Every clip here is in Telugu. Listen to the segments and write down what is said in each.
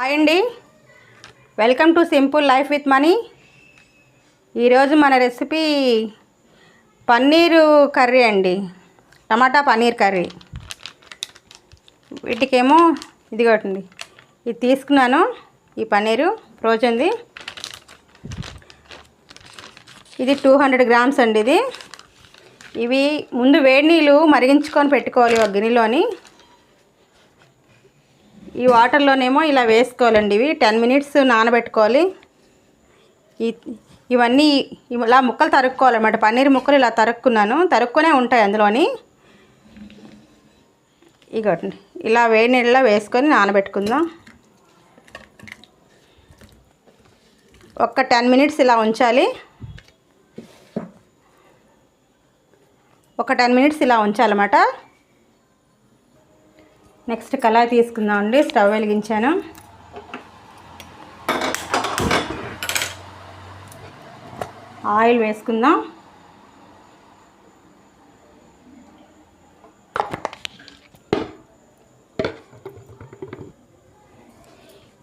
హాయ్ అండి. Welcome to simple life with money. ఈరోజు మన రెసిపీ పన్నీరు కర్రీ అండి. Tomato paneer curry. వీటికేమో ఇదిగోటండి. ఇది తీసుకున్నాను. ఈ పన్నీరు ఫ్రోజన్ది. ఇది టూ హండ్రెడ్ గ్రామ్స్ అండి ఇది. ఇవి ముందు వేడి నీళ్ళు మరిగించుకొని పెట్టుకోవాలి ఒక గిన్నెలోని. ఈ వాటర్లోనేమో ఇలా వేసుకోవాలండి ఇవి. టెన్ మినిట్స్ నానబెట్టుకోవాలి. ఇవన్నీ ఇలా ముక్కలు తరుక్కోవాలన్నమాట. పన్నీర్ ముక్కలు ఇలా తరుక్కున్నాను. తరుక్కునే ఉంటాయి అందులోని. ఇగోండి. ఇలా వేడి నీళ్ళలో వేసుకొని నానబెట్టుకుందాం. ఒక్క టెన్ మినిట్స్ ఇలా ఉంచాలి. ఒక టెన్ మినిట్స్ ఇలా ఉంచాలన్నమాట. నెక్స్ట్ కళాయి తీసుకుందాం అండి స్టవ్ వెలిగించాను. ఆయిల్ వేసుకుందాం.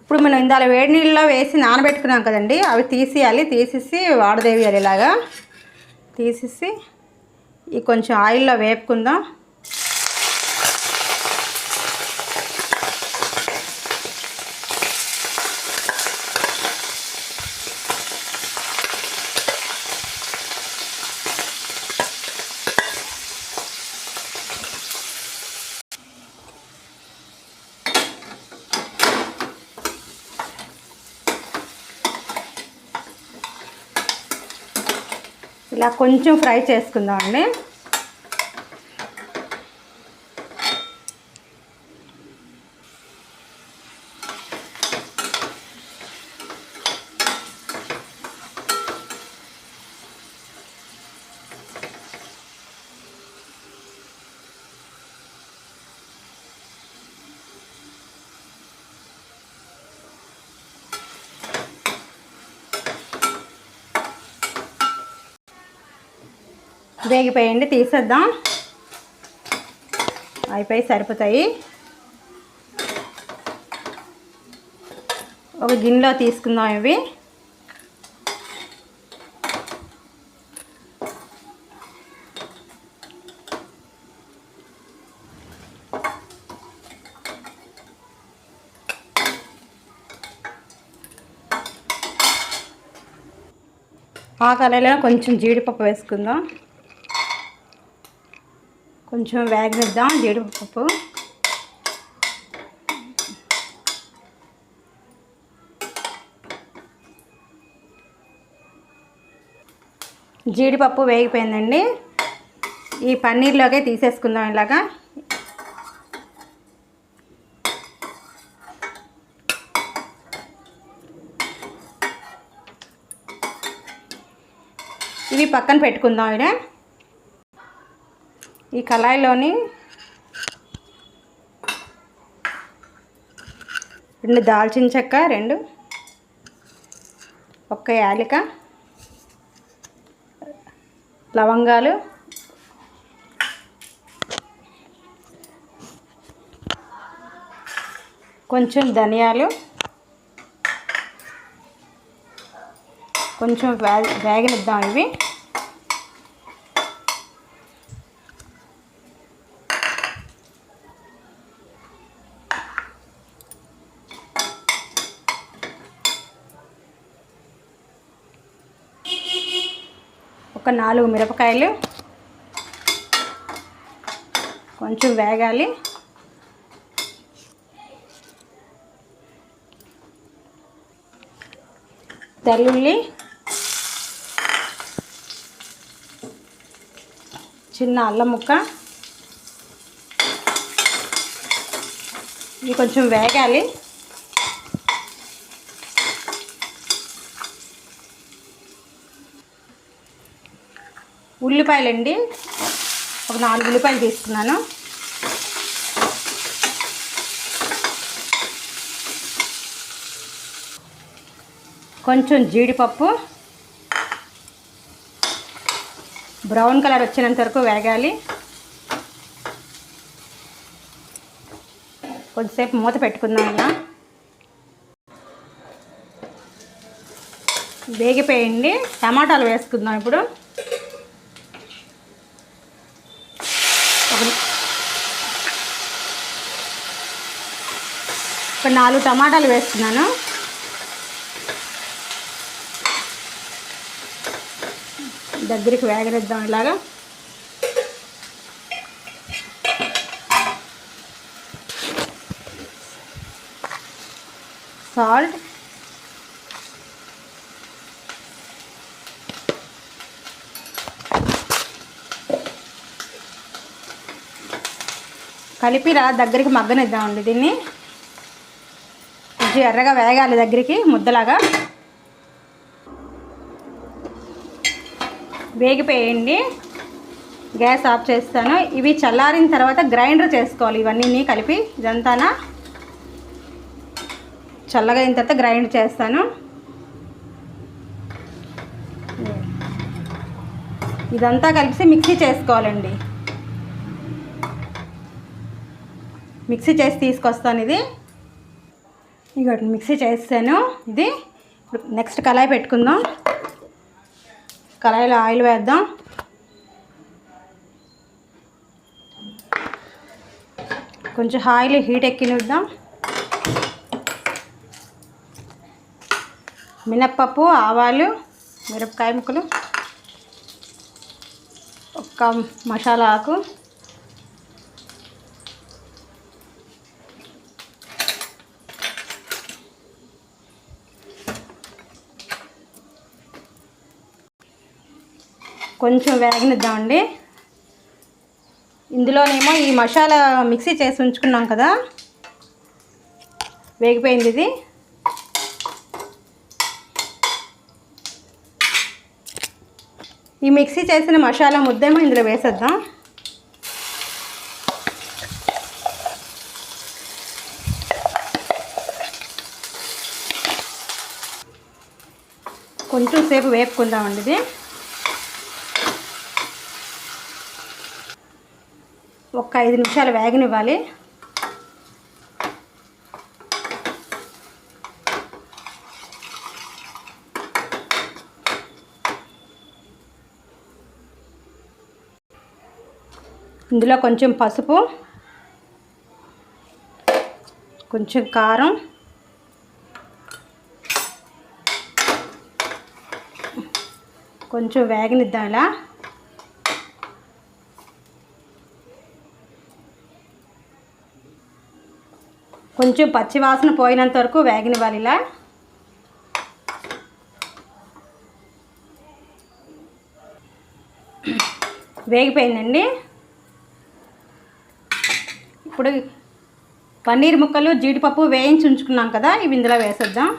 ఇప్పుడు మనం ఇందాల వేడి నీళ్ళలో వేసి నానబెట్టుకున్నాం కదండి. అవి తీసేయాలి. తీసేసి వాడదేవియాలి ఇలాగా. తీసేసి ఈ కొంచెం ఆయిల్లో వేపుకుందాం. ఇలా కొంచెం ఫ్రై చేసుకుందాం అండి వేగిపోయండి తీసేద్దాం. అయిపోయి సరిపోతాయి. ఒక గిన్నెలో తీసుకుందాం ఇవి. ఆ కళలో కొంచెం జీడిపప్పు వేసుకుందాం. కొంచెం వేగనిద్దాం జీడిపప్పు. జీడిపప్పు వేగిపోయిందండి. ఈ పన్నీర్లోకే తీసేసుకుందాం ఇలాగా. ఇవి పక్కన పెట్టుకుందాం ఇడ. ఈ కళాయిలోని రెండు దాల్చిన చెక్క రెండు ఒక్క యాలిక లవంగాలు కొంచెం ధనియాలు కొంచెం వేగనిద్దాం ఇవి. ఒక నాలుగు మిరపకాయలు కొంచెం వేగాలి. తెల్లుల్లి చిన్న అల్లం ముక్క. ఇవి కొంచెం వేగాలి. ఉల్లిపాయలండి. ఒక నాలుగు ఉల్లిపాయలు తీసుకున్నాను. కొంచెం జీడిపప్పు. బ్రౌన్ కలర్ వచ్చినంత వరకు వేగాలి. కొద్దిసేపు మూత పెట్టుకుందాం ఇలా. వేగిపోయండి టమాటాలు వేసుకుందాం ఇప్పుడు. ఒక నాలుగు టమాటాలు వేస్తున్నాను. దగ్గరికి వేగనిద్దాం ఇలాగా. సాల్ట్. కలిపి రా దగ్గరికి మగ్గనిద్దామండి దీన్ని. కొంచెం ఎర్రగా వేగాలి దగ్గరికి ముద్దలాగా. వేగిపోయండి. గ్యాస్ ఆఫ్ చేస్తాను. ఇవి చల్లారిన తర్వాత గ్రైండర్ చేసుకోవాలి. ఇవన్నీ కలిపి ఇదంతానా. చల్లగా అయిన తర్వాత గ్రైండ్ చేస్తాను. ఇదంతా కలిసి మిక్సీ చేసుకోవాలండి. మిక్సీ చేసి తీసుకొస్తాను ఇది. ఇక మిక్సీ చేస్తాను. ఇది నెక్స్ట్ కళాయి పెట్టుకుందాం. కళాయిలో ఆయిల్ వేద్దాం. కొంచెం ఆయిల్ హీట్ ఎక్కినిద్దాం. మినప్పప్పు ఆవాలు మిరపకాయ ముక్కలు ఒక్క మసాలా ఆకు. కొంచెం వేగనిద్దామండి. ఇందులోనేమో ఈ మసాలా మిక్సీ చేసి ఉంచుకున్నాం కదా. వేగిపోయింది ఇది. ఈ మిక్సీ చేసిన మసాలా ముద్దేమో ఇందులో వేసేద్దాం. కొంచెం సేపు వేపుకుందామండి ఇది. ఒక ఐదు నిమిషాలు వేగనివ్వాలి. ఇందులో కొంచెం పసుపు కొంచెం కారం కొంచెం వేగనిద్దాం ఇలా కొంచెం పచ్చి వాసన పోయినంత వరకు వేగనివ్వాలి ఇలా. వేగిపోయిందండి. ఇప్పుడు పన్నీర్ ముక్కలు జీడిపప్పు వేయించి ఉంచుకున్నాం కదా ఇవి ఇందులో వేసేద్దాం.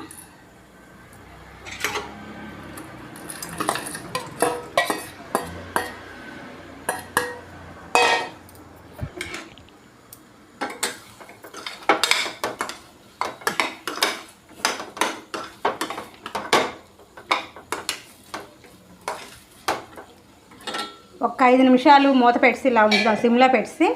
ఒక ఐదు నిమిషాలు మూత పెట్టి ఇలా ఉంచుదాం సిమ్లో పెట్టి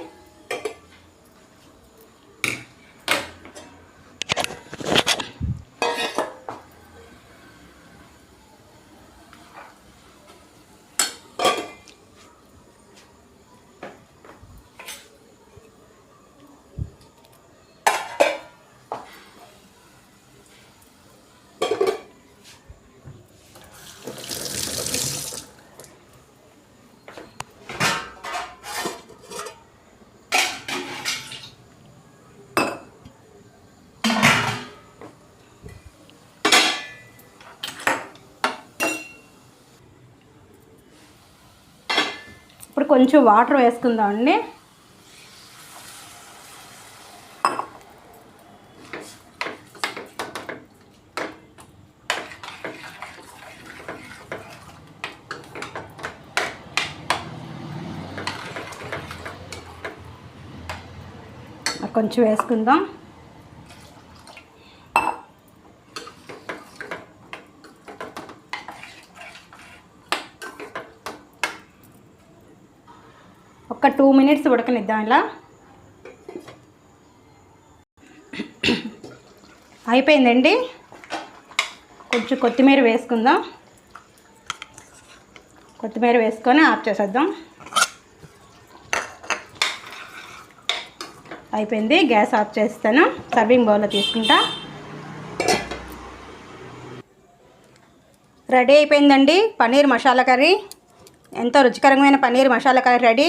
ఇప్పుడు కొంచెం వాటర్ వేసుకుందామండి కొంచెం వేసుకుందాం. ఒక టూ మినిట్స్ ఉడకనిద్దాం ఇలా. అయిపోయిందండి. కొంచెం కొత్తిమీర వేసుకుందాం. కొత్తిమీర వేసుకొని ఆఫ్ చేసేద్దాం. అయిపోయింది గ్యాస్ ఆఫ్ చేస్తాను. సర్వింగ్ బౌల్లో తీసుకుంటా. రెడీ అయిపోయిందండి పన్నీర్ మసాలా కర్రీ. ఎంతో రుచికరమైన పన్నీర్ మసాలా కర్రీ రెడీ.